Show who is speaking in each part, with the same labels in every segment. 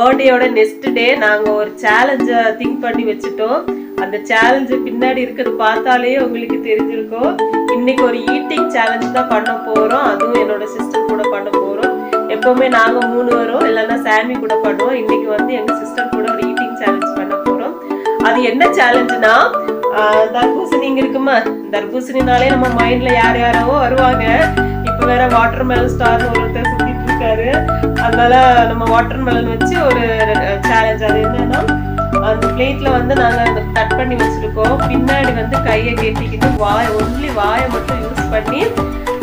Speaker 1: பர்த்டேயோட next day நாங்கள் ஒரு சேலஞ்சை திங்க் பண்ணி வச்சுட்டோம். அந்த சேலஞ்சு பின்னாடி இருக்கிறது பார்த்தாலே உங்களுக்கு தெரிஞ்சிருக்கும். இன்னைக்கு ஒரு ஈட்டிங் சேலஞ்ச் தான் பண்ண போகிறோம் அதுவும் என்னோட சிஸ்டர் கூட பண்ண போகிறோம் எப்போவுமே நாங்கள் மூணு வரோம் இல்லைன்னா சாமி கூட பண்ணுவோம். இன்னைக்கு வந்து எங்கள் சிஸ்டர் கூட ஒரு ஈட்டிங் சேலஞ்ச் பண்ண போகிறோம் அது என்ன சேலஞ்சுனா தர்பூசணி இங்கே இருக்குமா? தர்பூசணினாலே நம்ம மைண்ட்ல யார் யாரோ வருவாங்க. இப்போ வேற வாட்டர் மெலன் ஸ்டார் ஒருத்தர் சுத்திட்டு இருக்காரு. அதனால நம்ம வாட்டர் மெலன் வச்சு ஒரு சேலஞ்ச் அது என்னன்னா அந்த பிளேட்ல வந்து நாங்க அந்த கட் பண்ணி வச்சிருக்கோம். பின்னாடி வந்து கையை கேட்டிக்கிட்டு வாய் ஒன்லி வாயை மட்டும் யூஸ் பண்ணி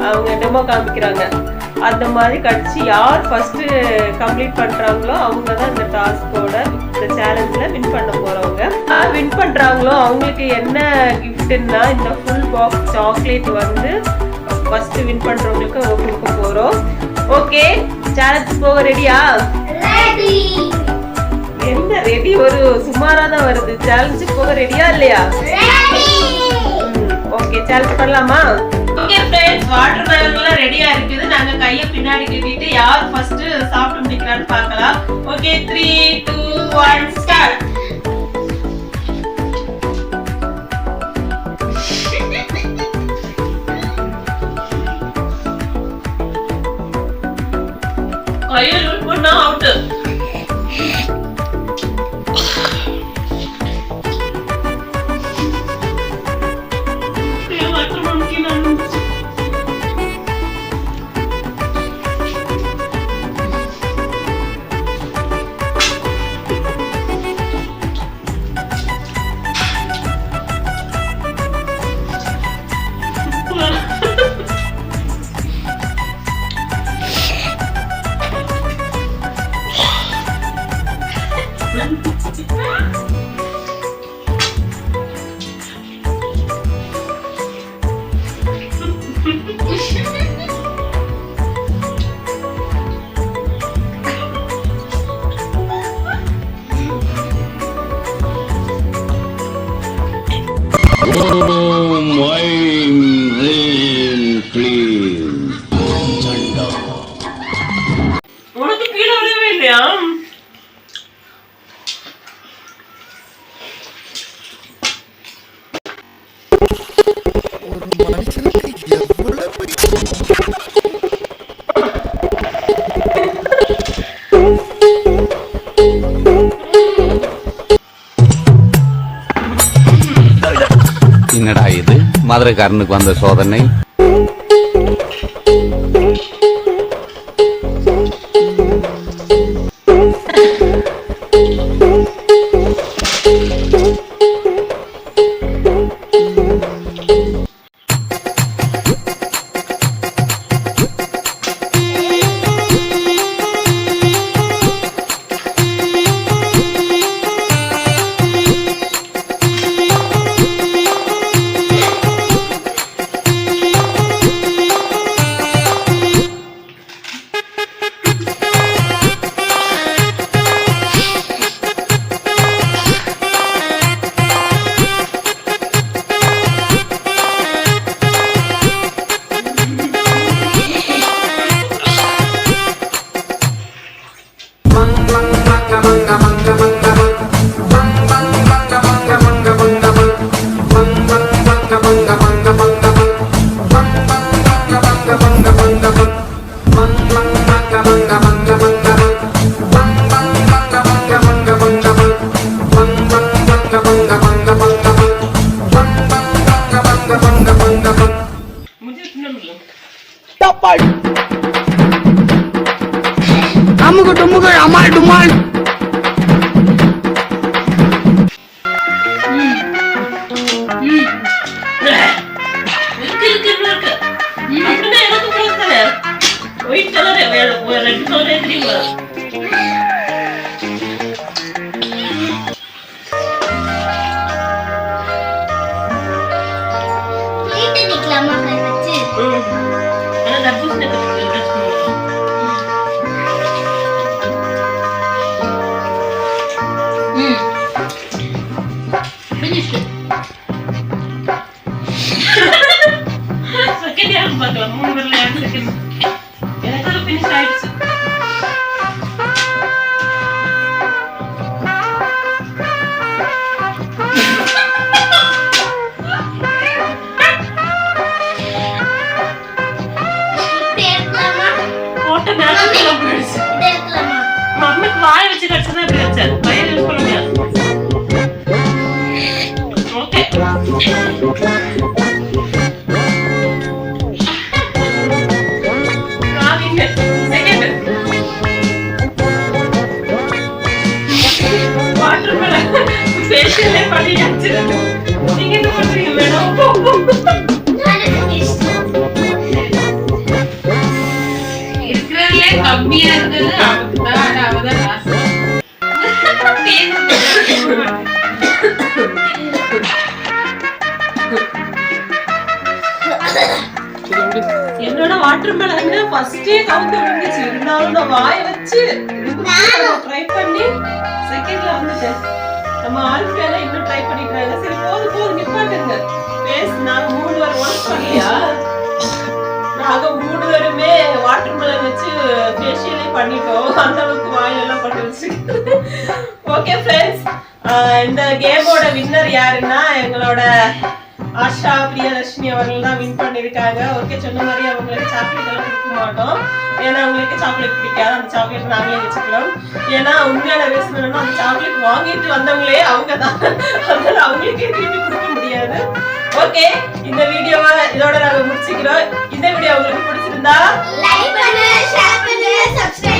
Speaker 1: அவங்க டெமோ காமிக்கிறாங்க. அந்த மாதிரி கடிச்சு யார் ஃபர்ஸ்ட் கம்ப்ளீட் பண்றாங்களோ அவங்க தான் இந்த டாஸ்கோட இந்த சேலஞ்சில் வின் பண்ண போறவங்க. வின் பண்றாங்களோ அவங்களுக்கு என்ன கிஃப்ட்னா இந்த ஃபுல் பாக்ஸ் சாக்லேட் வந்து ஃபர்ஸ்ட் வின் பண்றவங்களுக்கு கொடுக்க போறோம். ஓகே சேலஞ்ச் போக ரெடியா என்ன ரெடி ஒரு சுமாரா தான் வருது. சேலஞ்சு போக ரெடியா இல்லையா? ஓகே சேலஞ்ச் பண்ணலாமா ஓகே ஃப்ரெண்ட்ஸ் வாட்டர் மெலன்லாம் ரெடியா இருக்குது. நாங்க கைய பின்னாடி கட்டிட்டு யார் ஃபர்ஸ்ட் சாப்பிட்டு முடிக்கிறான்னு பார்க்கலாம். Okay three two one start கையில் யூஸ் பண்ணா அவுட்டு இல்லையா
Speaker 2: என்னடா இது? மதுரைக்காரனுக்கு வந்த சோதனை.
Speaker 3: அமுகு டுமுகு அமால் டுமால்.
Speaker 1: ஒயிட் ரெட் கலரே தெரியுமா? செகண்ட் யாரும் பார்க்கலாம் மூணு பேர்ல
Speaker 4: கம்மியா இருந்தது அவனுக்கு தான் ஆனா அவதான் last.
Speaker 1: என்னோட வாட்டர் மெலன் ஃபர்ஸ்டே கவுந்து விழுந்துச்சு இருந்தாலும் நான் வாய வச்சு ட்ரை பண்ணி செகண்ட்ல வந்துட்டேன் நம்ம ஆல்ஃபியால இன்னும் ட்ரை பண்ணிட்டாங்க சரி போதும் போதும் நிப்பாட்டுங்க. பேஸ் நாங்க மூணு வாரம் ஒர்க் பண்ணியா? நாங்க மூணு பேருமே வாட்டர் மெலன் வச்சு ஃபேஷியலே பண்ணிட்டோம். அந்த அளவுக்கு வாயிலெல்லாம் பட்டுருச்சு ஓகே ஃப்ரெண்ட்ஸ் இந்த கேமோட வின்னர் யாருன்னா எங்களோட ஆஷா பிரியதர்ஷினி அவர்கள் தான் வின் பண்ணியிருக்காங்க. ஓகே சொன்ன மாதிரி அவங்களுக்கு சாக்லேட் எல்லாம் கொடுக்க மாட்டோம். ஏன்னா அவங்களுக்கு சாக்லேட் பிடிக்காது. அந்த சாக்லேட் நாங்களே வச்சுக்கிறோம். ஏன்னா உண்மையான ரீசன் என்னன்னா அந்த சாக்லேட் வாங்கிட்டு வந்தவங்களே அவங்க தான். அதனால அவங்களுக்கே திருப்பி கொடுக்க முடியாது. ஓகே இந்த வீடியோவை இதோட நாங்க முடிச்சுக்கிறோம். இந்த வீடியோ உங்களுக்கு பிடிச்சிருந்தா
Speaker 5: லைக் பண்ணுங்க ஷேர் பண்ணுங்க சப்ஸ்கிரைப்